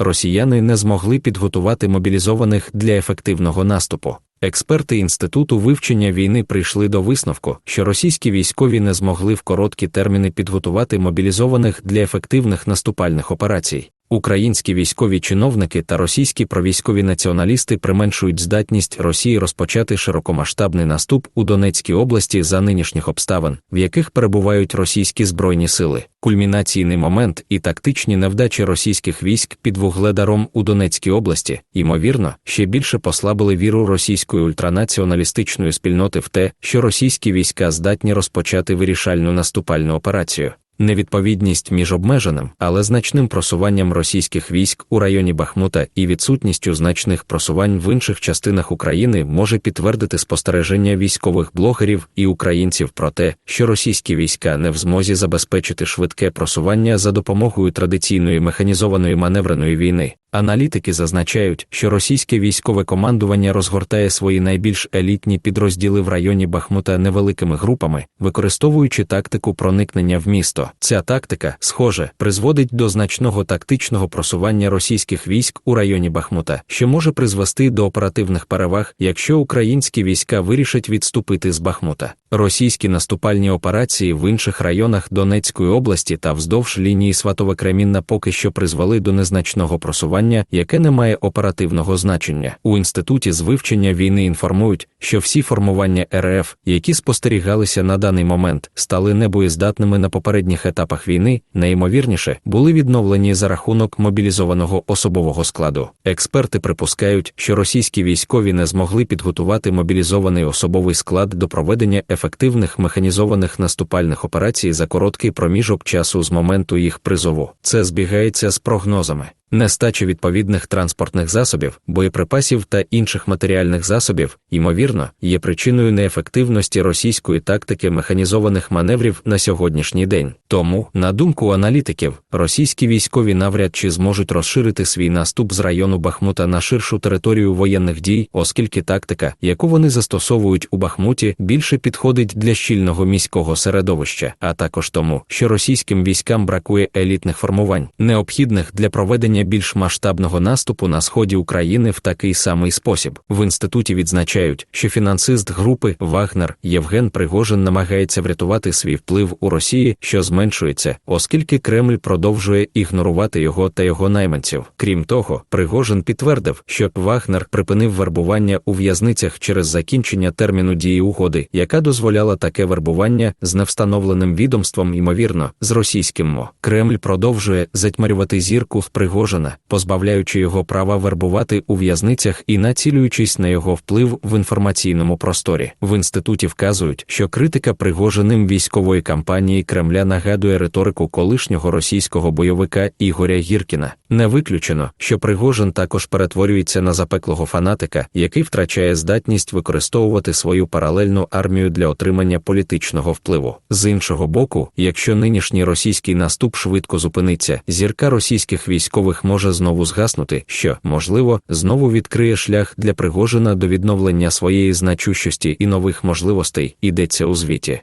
росіяни не змогли підготувати мобілізованих для ефективного наступу. Експерти інституту вивчення війни прийшли до висновку, що російські військові не змогли в короткі терміни підготувати мобілізованих для ефективних наступальних операцій. Українські військові чиновники та російські провійськові націоналісти применшують здатність Росії розпочати широкомасштабний наступ у Донецькій області за нинішніх обставин, в яких перебувають російські збройні сили. Кульмінаційний момент і тактичні невдачі російських військ під вугледаром у Донецькій області, ймовірно, ще більше послабили віру російської ультранаціоналістичної спільноти в те, що російські війська здатні розпочати вирішальну наступальну операцію невідповідність між обмеженим, але значним просуванням російських військ у районі Бахмута і відсутністю значних просувань в інших частинах України може підтвердити спостереження військових блогерів і українців про те, що російські війська не в змозі забезпечити швидке просування за допомогою традиційної механізованої маневреної війни. Аналітики зазначають, що російське військове командування розгортає свої найбільш елітні підрозділи в районі Бахмута невеликими групами, використовуючи тактику проникнення в місто. Ця тактика, схоже, призводить до значного тактичного просування російських військ у районі Бахмута, що може призвести до оперативних переваг, якщо українські війська вирішать відступити з Бахмута. Російські наступальні операції в інших районах Донецької області та вздовж лінії Сватове-Кремінна поки що призвели до незначного просування, яке не має оперативного значення. У інституті з вивчення війни інформують, що всі формування РФ, які спостерігалися на даний момент, стали небоєздатними на попередніх етапах війни, найімовірніше були відновлені за рахунок мобілізованого особового складу. Експерти припускають, що російські військові не змогли підготувати мобілізований особовий склад до проведення ефективних механізованих наступальних операцій за короткий проміжок часу з моменту їх призову. Це збігається з прогнозами. Нестача відповідних транспортних засобів, боєприпасів та інших матеріальних засобів, ймовірно, є причиною неефективності російської тактики механізованих маневрів на сьогоднішній день. Тому, на думку аналітиків, російські військові навряд чи зможуть розширити свій наступ з району Бахмута на ширшу територію воєнних дій, оскільки тактика, яку вони застосовують у Бахмуті, більше підходить для щільного міського середовища, а також тому, що російським військам бракує елітних формувань, необхідних для проведення більш масштабного наступу на сході України в такий самий спосіб. В інституті відзначають, що фінансист групи Вагнер Євген Пригожин намагається врятувати свій вплив у Росії, що зменшується, оскільки Кремль продовжує ігнорувати його та його найманців. Крім того, Пригожин підтвердив, що Вагнер припинив вербування у в'язницях через закінчення терміну дії угоди, яка дозволяла таке вербування з невстановленим відомством, ймовірно, з російським мо. Кремль продовжує затьмарювати зірку в Пригожин Пригожина, позбавляючи його права вербувати у в'язницях і націлюючись на його вплив в інформаційному просторі. В інституті вказують, що критика Пригожиним військової кампанії Кремля нагадує риторику колишнього російського бойовика Ігоря Гіркіна. Не виключено, що Пригожин також перетворюється на запеклого фанатика, який втрачає здатність використовувати свою паралельну армію для отримання політичного впливу. З іншого боку, якщо нинішній російський наступ швидко зупиниться, зірка російських військових може знову згаснути, що, можливо, знову відкриє шлях для Пригожина до відновлення своєї значущості і нових можливостей, йдеться у звіті.